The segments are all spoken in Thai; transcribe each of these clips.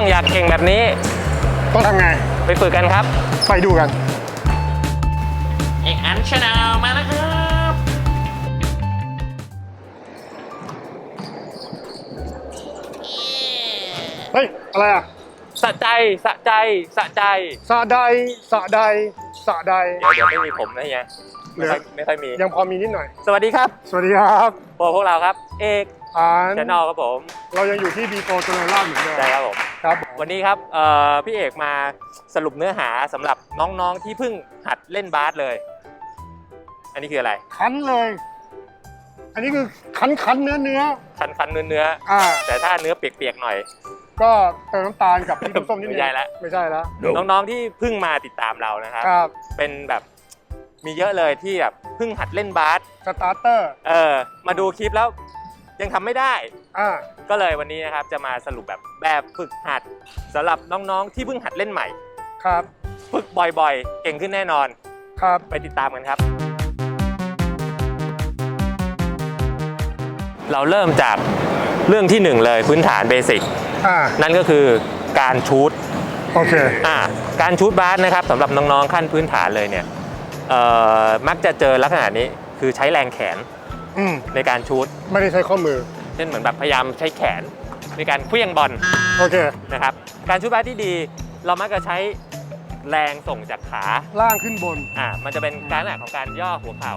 องอยากเก่งแบบนี้ ต้องทำไง ไปฝึกกันครับ ไปดูกัน เอกอันชาแนลมาแล้วครับ เฮ้ย อะไรอะสะใจ สะใจ สะใจ สะใดสะใดสะใด เดี๋ยวเดี๋ยวไม่มีผมนะเฮียไม่ค่อยไม่ค่อยมี ยังพอมีนิดหน่อย สวัสดีครับ สวัสดีครับ พวกพวกเราครับ เอก อ่านชาแนลครับผม เรายังอยู่ที่บีโฟโจเนอร่าเหมือนเดิมใช่ครับผม ครับวันนี้ครับเอ่อพี่เอกมาสรุปเนื้อหาสำหรับน้องๆที่เพิ่งหัดเล่นบาสเลย อันนี้คืออะไร คั้นเลย อันนี้คือคั้นคั้นเนื้อเนื้อคันคันๆเนื้อเนื้ออ่าๆแต่ถ้าเนื้อเปียกๆหน่อย ก็เติมน้ำตาลกับพริกน้ำส้มนิดนึงไม่ใช่ละไม่ใช่แล้วน้องๆที่เพิ่งมาติดตามเรานะครับครับ เป็นแบบมีเยอะเลยที่แบบเพิ่งหัดเล่นบาสสตาร์เตอร์เออมาดูคลิปแล้ว ยังทำไม่ได้ อ่า ก็เลยวันนี้นะครับจะมาสรุปแบบแบบฝึกหัดสำหรับน้องๆที่เพิ่งหัดเล่นใหม่ ครับ ฝึกบ่อยๆ เก่งขึ้นแน่นอน ครับ ไปติดตามกันครับ เราเริ่มจากเรื่องที่หนึ่งเลยพื้นฐานเบสิกอ่า นั่นก็คือการชูตโอเค อ่าการชูตบาสนะครับสำหรับน้องๆขั้นพื้นฐานเลยเนี่ยเอ่อมักจะเจอลักษณะนี้คือใช้แรงแขน อืมในการชูตไม่ได้ใช้ข้อมือ เช่นเหมือนแบบพยายามใช้แขนในการเคลี้ยงบอลโอเค นะครับ การชูตบาสที่ดีเรามักจะใช้แรงส่งจากขา ล่างขึ้นบน อ่า มันจะเป็นการลักษณะของการย่อหัวเข่า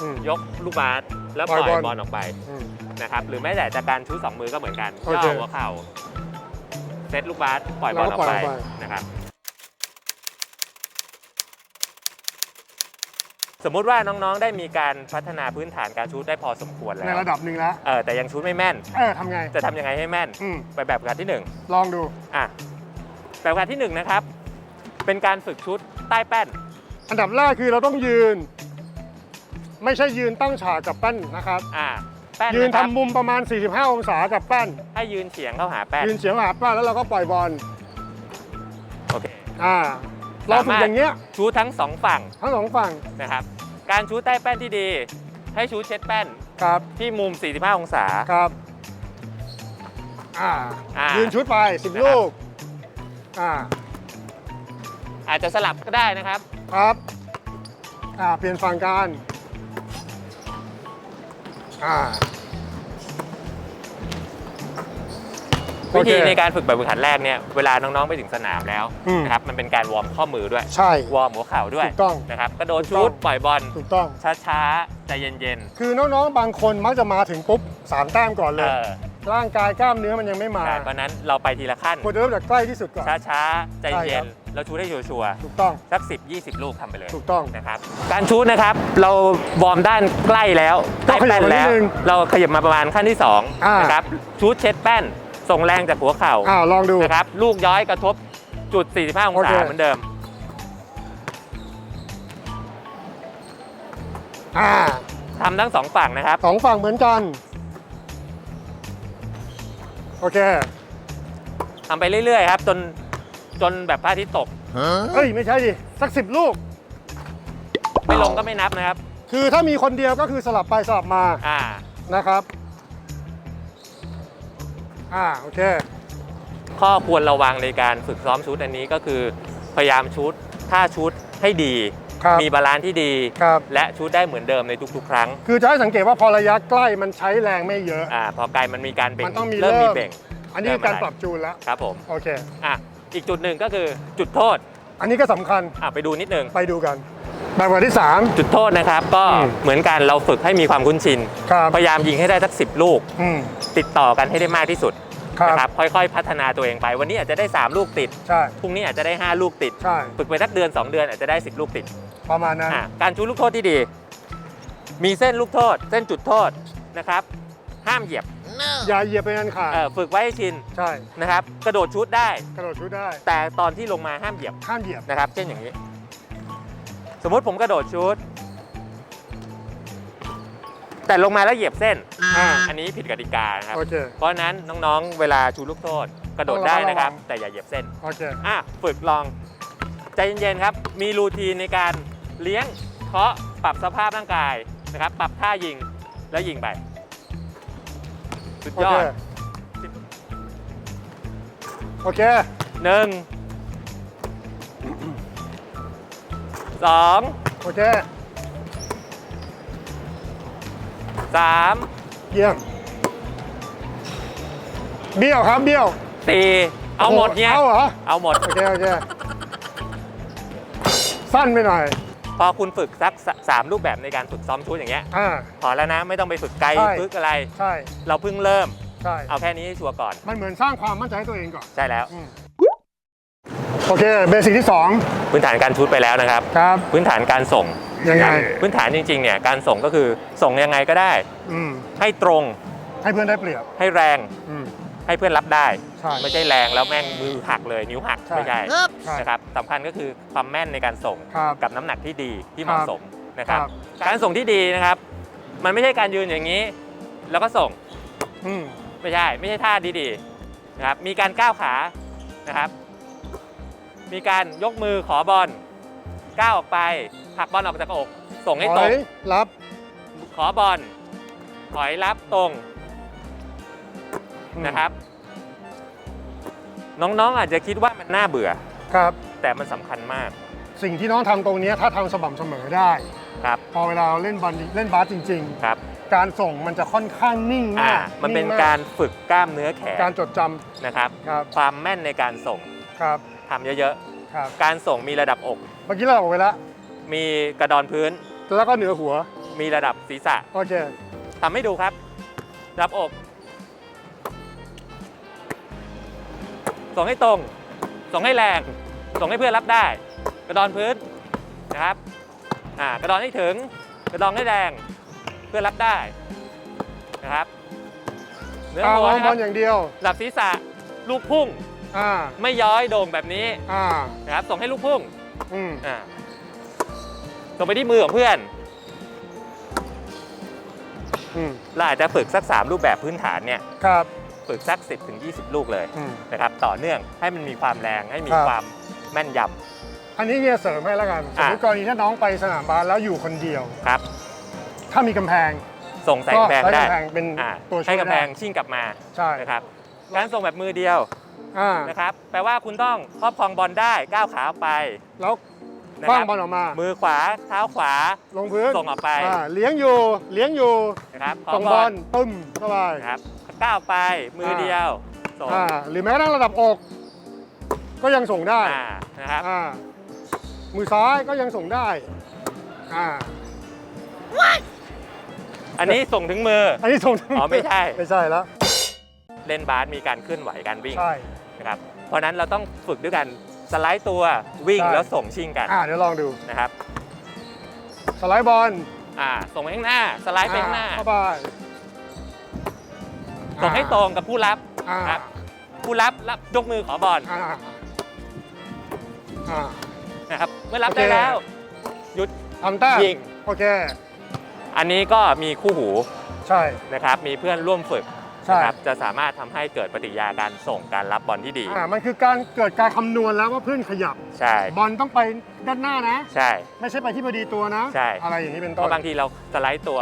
อืม ยกลูกบาสแล้วปล่อยปล่อยบอลบอลออกไปอืม นะครับ หรือแม้แต่จากการชูตสองมือก็เหมือนกันโอย่เคอหัวเข่าเซตลูกบาสปล่อยบอลออกไปแล้วก็ปล่อยออกไป นะครับ สมมุติว่าน้องๆ ได้มีการพัฒนาพื้นฐานการชูตได้พอสมควรแล้ในวระดับหนึ่งแล้ว เออแต่ยังชูตไม่แม่น เออทำไง จะทำยังไงให้แม่น อืม ไปแบบฝึกหัดที่หนึ่งลองดู อะแบบฝึกหัดที่หนึ่งนะครับ เป็นการฝึกชุดใต้แป้น อันดับแรกคือเราต้องยืน ไม่ใช่ยืนตั้งฉากกับแป้นนะครับ อ่าแป้นยืนนะครับทำมุมประมาณ 45 องศากับแป้น ให้ยืนเฉียงเข้าหาแป้นยืนเฉียงหาแป้นแล้วเราก็ปล่อยบอล โอเค อ่า เราฝึกอย่างเงี้ย ชูตทั้งสองฝั่งทั้งสองฝั่งนะครับ การชูตใต้แป้นที่ดี ให้ชูตเช็ดแป้นครับที่มุม 45 องศาครับอ่าอ่ายืยืนชุดไปนะครับ10ลูกอ่าอาจจะสลับก็ได้นะครับ ครับอ่าเปลี่ยนฝั่งกันอ่า โอวิเคธีในการฝึกแบบฝึกหัดแรกเนี่ยเวลาน้องๆไปถึงสนามแล้วอืม นะครับมันเป็นการวอร์มข้อมือด้วย ใช่ วอร์มหัวเข่าด้วยถูกต้อง นะครับกระโดดถูกต้ชูองตปล่อยบอลถูกต้อง ช้าๆใจเย็นคือน้องๆ บางคนมักจะมาถึงปุ๊บสามแต้มก่อนๆเลเอย อร่างกายกล้ามเนื้อมันยังไม่มาใช่เพราะฉะนั้นเราไปทีละขั้น ควรจะเริ่มจากใกล้ที่สุดก่อน ช้าๆ ใจใช่เย็ครันบแล้วชูตให้ชัวร์ถูกต้อง ๆสัก 10 20 ลูกทำไปเลยถูกต้อง นะครับ การชูตนะครับ เราวอร์มด้านใกล้แล้วใกล้แป้นแล้วขยับมานิดนึงเราขยับมาประมาณขั้นที่สองอ่าน นะครับชูตเช็ดแป้น ส่งแรงจากหัวเข่าอ่าลองดู นะครับ ลูกย้อยกระทบจุด 45 องโอศาเคเหมือนเดิม อ่าทำทั้งสองฝั่งนะครับ สองฝั่งเหมือนกัน โอเค ทำไปเรื่อยๆครับ จนจนแบบพระอาทิตย์ตก เอ้ย ไม่ใช่ดิ สักสิบลูก ไม่ลงก็ไม่นับนะครับ คือถ้ามีคนเดียวก็คือสลับไปสลับมาอ่า นะครับ อ่าโอเค ข้อควรระวังในการฝึกซ้อมชุดอันนี้ก็คือพยายามชุดท่าชุดให้ดี ครับมีบาลานซ์ที่ดี ครับ และชุดได้เหมือนเดิมในทุกๆ ครั้งคือจะให้สังเกตว่าพอระยะใกล้มันใช้แรงไม่เยอะอ่าพอไกลมันมีการเบ่งมันต้องมีเริ่มเริ่มีมเบ่ง อันนี้คือการปรับจูนแล้วครับผมโอเค อะอีกจุดหนึ่งก็คือจุดโทษอันนี้ก็สำคัญอะไปดูนิดนึง ไปดูกัน แบบวันที่จุดโทษนะครับก็อืมเหมือนกันเราฝึกให้มีความคุ้นชิน3ครับ พยายามยิงให้ได้สักสิลูก อืม ติดต่อกันให้ได้มากที่สุดครับ นะครับค่อยๆ พัฒนาตัวเองไป วันนี้อาจจะได้ 3 ลูกติดใช่ พรุ่งนี้อาจจะได้ 5 ลูกติด ใช่ ฝึกไปสักเดือน 2 เดือนอาจจะได้ 10 ลูกติดประมาณนั้น อะการชูลูกโทษที่ดี มีเส้นลูกโทษ เส้นจุดโทษนะครับ ห้ามเหยียบอย่าเหยียบไปนันขาดเอ่อฝึกไว้ให้ชินใช่ นะครับ กระโดดชุดได้ กระโดดชุดได้แต่ตอนที่ลงมาห้ามเหยียบห้ามเหยียบนะครับ เช่นอย่างนี้ สมมุติผมกระโดดชุด แต่ลงมาแล้วเหยียบเส้นอ่าอันนี้ผิดกติกานะครับ โอเค เพราะฉะนั้นน้องๆ เวลาชูลูกโทษกระโดดได้นะครับ แต่อย่าเหยียบเส้นโอเค อะฝึกลองใจเย็นๆครับ มีรูทีนในการเลี้ยงเคาะปรับสภาพร่างกายนะครับ ปรับท่ายิงแล้วยิงไปสุดโอยอเคดโอเค หนึ่ง สองโอเคสามเยี่ยมเบี้ยวครับเบี้ยวสี่เอาหมดเนี่ยเอาเหรอเอาหมดโอเคโอเคสั้นไปหน่อย พอคุณฝึกสักสสามรูปแบบในการฝึกซ้อมชุดอย่างเงี้ยอ่าพอแล้วนะไม่ต้องไปฝึกไกลใช่ฝึกอะไร ใช่ เราเพิ่งเริ่ม ใช่ เอาแค่นี้ให้ชัวร์ก่อน มันเหมือนสร้างความมั่นใจให้ตัวเองก่อน ใช่แล้วอืม โอเคเบสิกที่พื้นฐานการชุดไปแล้วนะครับ2ครับ พื้นฐานการส่งยังไง พื้นฐานจริงๆเนี่ยการส่งก็คือส่งยังไงก็ได้ อืมให้ตรงให้เพื่อนได้เปรียบ ให้แรงอืม ให้เพื่อนรับได้ ใช่ไม่ใช่แรงแล้วแม่งมือหักเลยนิ้วหักใช่ไม่ใช่ใช่นะครับสำคัญก็คือความแม่นในการส่งครับกับน้ำหนักที่ดีที่เหมาะสมนะครับ ครับ การส่งที่ดีนะครับ มันไม่ใช่การยืนอย่างนี้ แล้วก็ส่ง อืม ไม่ใช่ ไม่ใช่ท่าดีๆนะครับ มีการก้าวขานะครับ มีการยกมือขอบอลก้าวออกไปผลักบอลออกจากอก ส่งให้ถตรองยรับ ขอบอลถอยรับตรงอืมนะครับ น้องๆอาจจะคิดว่ามันน่าเบื่อ ครับ แต่มันสำคัญมากสิ่งที่น้องทำตรงเนี้ยถ้าทำสม่ำเสมอได้ ครับ พอเวลาเราเล่นบอลเล่นบาสจริง ครับ ๆ การส่งมันจะค่อนข้างนิ่งอ่ามากมันเป็นงมการฝึกกล้ามเนื้อแขนการจดจนะครับำครับ ความแม่นในการส่ง ครับ ทำเยอะครับๆ การส่งมีระดับอก เมื่อกี้เราบอกไว้แล้วมีกระดอนพื้น แล้วก็เหนือหัว มีระดับศีรษะโอเค ทำให้ดูครับ รับอก ส่งให้ตรง ส่งให้แรง ส่งให้เพื่อนรับได้ กระดอนพื้นนะครับ อ่ากระดอนให้ถึง กระดองให้แรง เพื่อนรับได้นะครับเนื้ออ่าหัววางนะบคอรับลอย่างเดียว หลับศีรษะลูกพุ่ง อ่าไม่ย้อยโด่งแบบนี้อ่านะครับส่งให้ลูกพุ่งอืมอ่าส่งไปที่มือของเพื่อน อืมเราอาจจะฝึกสัก 3 รูปแบบพื้นฐานเนี่ยครับฝึกสัก 10ถึง20 ลูกเลยอืม นะครับต่อเนื่องให้มันมีความแรงให้มีครับ ความแม่นยอันนี้เฮียเสริมให้แล้วกันสมอะ มติกรณีถ้าน้องไปสนามบาสแล้วอยู่คนเดียวำครับ ถ้ามีกำแพง ส่งใส่ก็กำแพงใช้ได้กำแพงเป็นอ่าตัวช่วยให้กำแพงได้ ชิ่งกลับมาใช่นะครับ การส่งแบบมือเดียว อ่านะครับแปลว่าคุณต้องครอบครองบอลได้ก้าวขาออกไปแล้วนะคคว้างรับ บอลออกมา มือขวาเท้าขวา ลงพื้นส่งออกไปอ่าเลี้ยงอยู่ เลี้ยงอยู่นะครับขอส่งบบออลลตึ้มเข้าไป นะครับก้าวไปมือเดียวส่งอ่าหรือแม้กระทั่งระดับอก ก็ยังส่งได้อ่านะครับอ่ามือซ้ายก็ยังส่งได้อ่าอันนี้ส่งถึงมือ อันนี้ส่งอ๋อไม่ใช่ ไม่ใช่แล้ว เล่นบาสมีการเคลื่อนไหวการวิ่ง ใช่ นะครับเพราะฉะนั้นเราต้องฝึกด้วยกันสไลด์ตัววิ่งใช่ แล้วส่งชิงกันอ่าเดี๋ยวลองดู นะครับสไลด์บอลอ่าส่งไปข้างหน้าสไลด์ไปข้างหน้า อ่เข้าไปส่งให้ตรงกับผู้รับ อ่าครับ ผู้รับรับยกมือขอบอลอ่าอ่า นะครับเมื่อรับโอเค ได้แล้ว หยุด ทำแต้มยิง โอเค อันนี้ก็มีคู่หูใช่ นะครับมีเพื่อนร่วมฝึก ใช่ นะครับจะสามารถทำให้เกิดปฏิกิริยาการส่งการรับบอลที่ดี อ่ามันคือการเกิดการคำนวณแล้วว่าเพื่อนขยับ ใช่บอลต้องไปด้านหน้านะ ใช่ ไม่ใช่ไปที่พอดีตัวนะ ใช่ อะไรอย่างนี้เป็นเพต้นราะบางทีเราสไลด์ตัว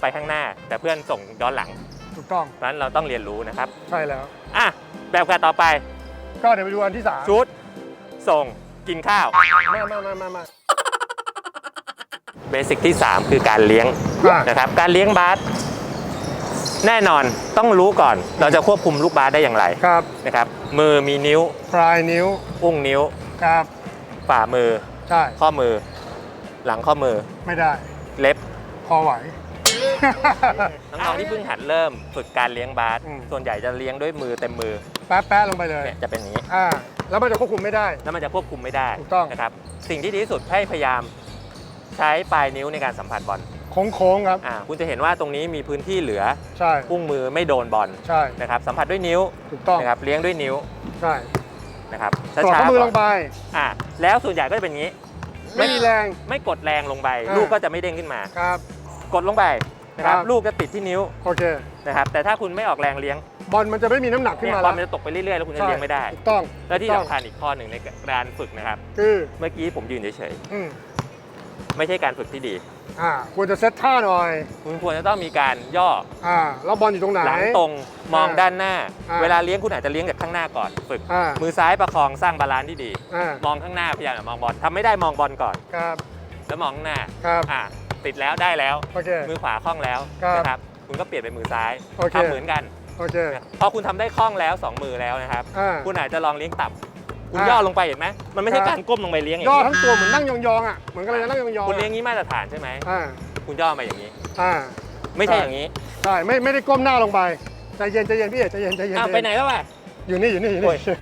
ไปข้างหน้า แต่เพื่อนส่งย้อนหลังถูกต้องเพราะฉะนั้นเราต้องเรียนรู้นะครับใช่แล้ว อะแบบการต่อไปก็เดี๋ยวไปดูอันที่สามชุดส่งกินข้าวมามามามามา เบสิกที่ 3 คือการเลี้ยงอ่านะครับการเลี้ยงบาส แน่นอนต้องรู้ก่อน เราจะควบคุมลูกบาสได้อย่างไรครับนะครับมือมีนิ้ว ปลายนิ้วอุ้งนิ้ว ครับฝ่ามือ ใช่ข้อมือ หลังข้อมือไม่ได้ เล็บ พอไหว น้องๆที่เพิ่งหัดเริ่มฝึกการเลี้ยงบาสอืม ส่วนใหญ่จะเลี้ยงด้วยมือเต็มมือแป๊ะแป๊ะลงไปเลยเนี่ยจะเป็นอย่างนี้ อ่าแล้วมันจะควบคุมไม่ได้ แล้วมันจะควบคุมไม่ได้ถูกต้อง นะครับ สิ่งที่ดีที่สุดให้พยายามใช้ปลายนิ้วในการสัมผัสบอล โค้งๆครับ อ่าคุณจะเห็นว่าตรงนี้มีพื้นที่เหลือใช่อุ้งมือไม่โดนบอลใช่นะครับสัมผัสด้วยนิ้วถูกต้องนะครับเลี้ยงด้วยนิ้วใช่นะครับสอดช้าข้อๆมือก่ลอนงไปอ่าแล้วส่วนใหญ่ก็จะเป็นอย่างนี้ ไม่มีแรง ไม่กดแรงลงไป อ่า ลูกก็จะไม่เด้งขึ้นมา ครับ กดลงไปนะครับครับ ลูกจะติดที่นิ้วโอเค นะครับแต่ถ้าคุณไม่ออกแรงเลี้ยงบอลมันจะไม่มีน้ำหนักขึ้นเนี่ยมาบอแล้ลวมันจะตกไปเรื่อยๆแล้วคุณจะเลี้ยงไม่ได้ ถูกต้องและที่ถูกต้องสำคัญอีกข้อหนึ่งในการฝึกนะครับ คือเมื่อกี้ผมยืนเฉยอืมๆไม่ใช่การฝึกที่ดี อ่าควรจะเซตท่าหน่อย คุณควรจะต้องมีการย่ออ่าแล้วบอลอยู่ตรงไหน หลังตรงมองอ่าด้านหน้า อ่าเวลาเลี้ยงคุณอาจจะเลี้ยงจากข้างหน้าก่อนฝึก อ่ามือซ้ายประคองสร้างบาลานซ์ที่ดี อ่ามองข้างหน้าพยายามอย่ามองบอลทำไม่ได้มองบอลก่อน ครับแล้วมองข้างหน้าครับอ่าติดแล้วได้แล้ว โอเค มือขวาคล่องแล้วครับนะครับคุณก็เปลี่ยนเป็นมือซ้ายโอเค ทำเหมือนกันโอเคนะพอคุณทำได้คล่องแล้วสองมือแล้วนะครับ อ่าคุณอาจจะลองเลี้ยงต่ำ คุณอ่าย่อลงไปเห็นไหมมันไม่ใช่ครับการก้มลงไปเลี้ยงอย่างย่อนี้ทั้งตัวเหมือนนั่งยองๆอะเหมือนกำลังจะนั่งยองๆคุณเลี้ยงอะนี้มาตรฐานใช่ไหมอ่าคุณย่อมาอย่างนี้ อ่าไม่ใช่ใช่อย่างนี้ใช่ไม่ไม่ได้ก้มหน้าลงไปใจเย็นใจเย็นพี่เอกใจเย็นใจเย็นอ้าวใจไปเย็นไหนแล้ววะอยู่นี่อยู่นี่อยู่โอ้นี่ย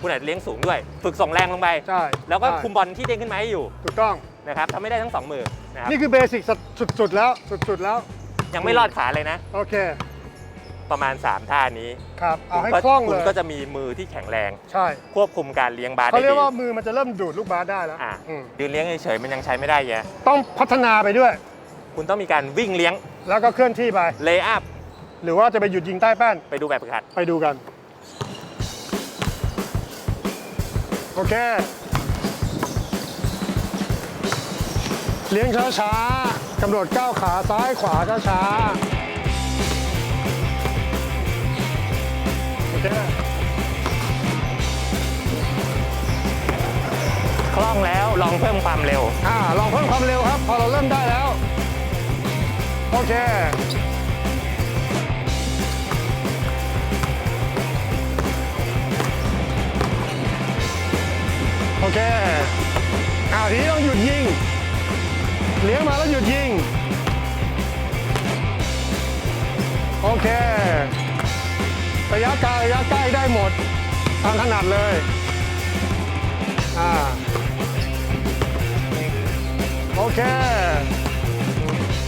คุณอาจจะเลี้ยงสูงด้วย ฝึกส่งแรงลงไป ใช่แล้วก็ใช่คุมบอลที่เด้งขึ้นมาให้อยู่ถูกต้อง นะครับทำไม่ได้ทั้งสองมือนะครับนี่คือเบสิกสุดๆแล้วสุดๆแล้วยังไม่รอดขาเลยนะ โอเค ประมาณ 3 ท่านี้ครับเอาให้ก็คล่องคุเลณยก็จะมีมือที่แข็งแรง ใช่ควบคุมการเลี้ยงบาสเขาได้เรียดีกว่ามือมันจะเริ่มดูดลูกบาสได้แล้วอะอืมยืนเลี้ยงเฉยๆมันยังใช้ไม่ได้แยะต้องพัฒนาไปด้วย คุณต้องมีการวิ่งเลี้ยงแล้วก็เคลื่อนที่ไป เลย์อัพหรือว่าจะไปหยุดยิงใต้แป้นไปดูแบบฝึกหัด ไปดูกัน โอเค เลี้ยงช้าๆกำหนดก้าวขาซ้ายขวาช้าๆโอ คล่องแล้วลองเพิ่มความเร็ว อ่าลองเพิ่มความเร็วครับ พอเราเริ่มได้แล้ว โอเค โอเคอ่าทีนี้ต้องหยุดยิง เลี้ยงมาแล้วหยุดยิง โอเค ระยะไกลระยะใกล้ได้หมดทางถนัดเลยอ่าโอเค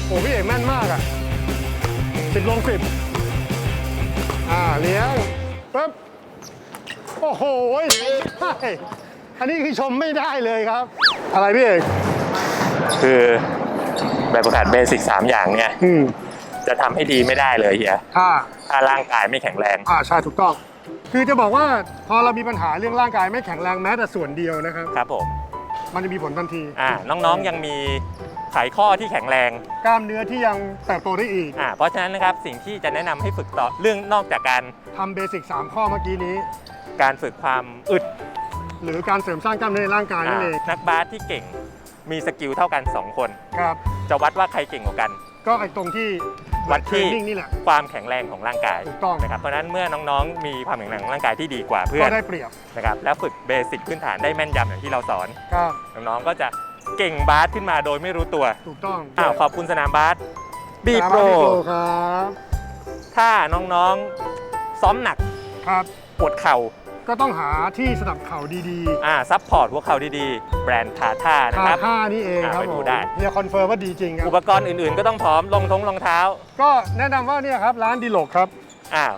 โอ้พี่เอกแม่นมากอะสิบลงสิบอ่าเลี้ยงปึ๊บโอ้โหใช่อันนี้คือชมไม่ได้เลยครับ อะไรพี่เอกคือแบบฝึกหัดเบสิกสามอย่างเนี่ยอืม จะทำให้ดีไม่ได้เลยเฮียอ่า ถ้าร่างกายไม่แข็งแรง อ่าใช่ถูกต้อง คือจะบอกว่าพอเรามีปัญหาเรื่องร่างกายไม่แข็งแรงแม้แต่ส่วนเดียวนะครับ ครับผมมันจะมีผลทันทีอ่าน้องๆยังมีไขข้อที่แข็งแรง กล้ามเนื้อที่ยังเติบโตได้อีกอ่าเพราะฉะนั้นนะครับสิ่งที่จะแนะนำให้ฝึกต่อเรื่องนอกจากการทำเบสิก3ข้อเมื่อกี้นี้ การฝึกความอึดหรือการเสริมสร้างกล้ามเนื้อในร่างกายนั่นเองอ่านักบาสที่เก่งมีสกิลเท่ากัน 2 คน ครับ จะวัดว่าใครเก่งกว่ากัน ก็ไอ้ตรงที่ วัดที่เทรนนิ่งนี่แหละ ความแข็งแรงของร่างกายถูกต้อง นะครับเพราะฉะนั้นเมื่อน้องๆ มีความแข็งแรงของร่างกายที่ดีกว่าเพื่อก็นได้เปรียบนะครับแล้วฝึกเบสิกพื้นฐานได้แม่นยำอย่างที่เราสอนครับน้องๆก็จะเก่งบาสขึ้นมาโดยไม่รู้ตัวถูกต้องอ้าวขอบคุณสนามบาสบีสนามโปรบาสบีโปรครับถ้าน้องๆซ้อมหนักครับปวดเข่า ก็ต้องหาที่สนับเข่าดีอ่าซัพพอร์ตหัวเข่าดีๆ แบรนด์ทาท่าๆนะท่าครับ ท่านี่เองอ่าครับไปผดูมได้เนี่ยคอนเฟิร์มว่าดีจริงครัอุบปกรณ์อื่นๆก็ต้องพร้อมรองทงรองเท้าก็แนะนำว่าเนี่ยครับร้านดีโลกครับ อ้าว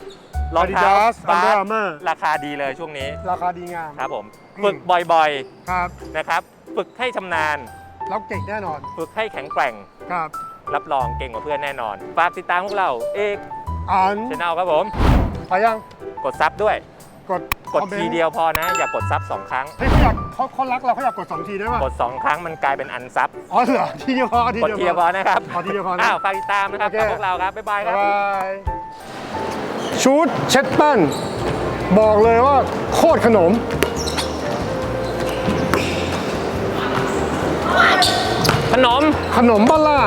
รองเท้า Adidas บา Under ส Armour ราคาดีเลยช่วงนี้ราคาดีงาม ครับผมอืม ฝึกบ่อยครับ ๆนะครับฝึกให้ชำนาญแล้วเก่งแน่นอนฝึกให้แข็งแกร่ง ครับรับรองเก่งกว่าเพื่อนแน่นอนฝากติดตามพวกเราเอกอ่านช anel ครับผม ไปยัง กดซับด้วย กดกดคอมมนต์ทีเดียวพอนะ อย่ากดซับสองครั้ง เฮ้ยเขาอยากเขาเขารักเราเขาอยากกดสองทีได้ป่ะกดสองครั้งมันกลายเป็นอันซับอ๋อเหรอทีเดียวพอทีกดเดียวทีเดียวพอนะครับขอทีเดียวพอนะอ้าวฝากติดตามนะครับโอเค กับพวกเราครับ บ๊ายบายครับ๊ายบายชุดเช็ดแป้นบอกเลยว่าโคตรขนม ขนม ขนมบ้าล่า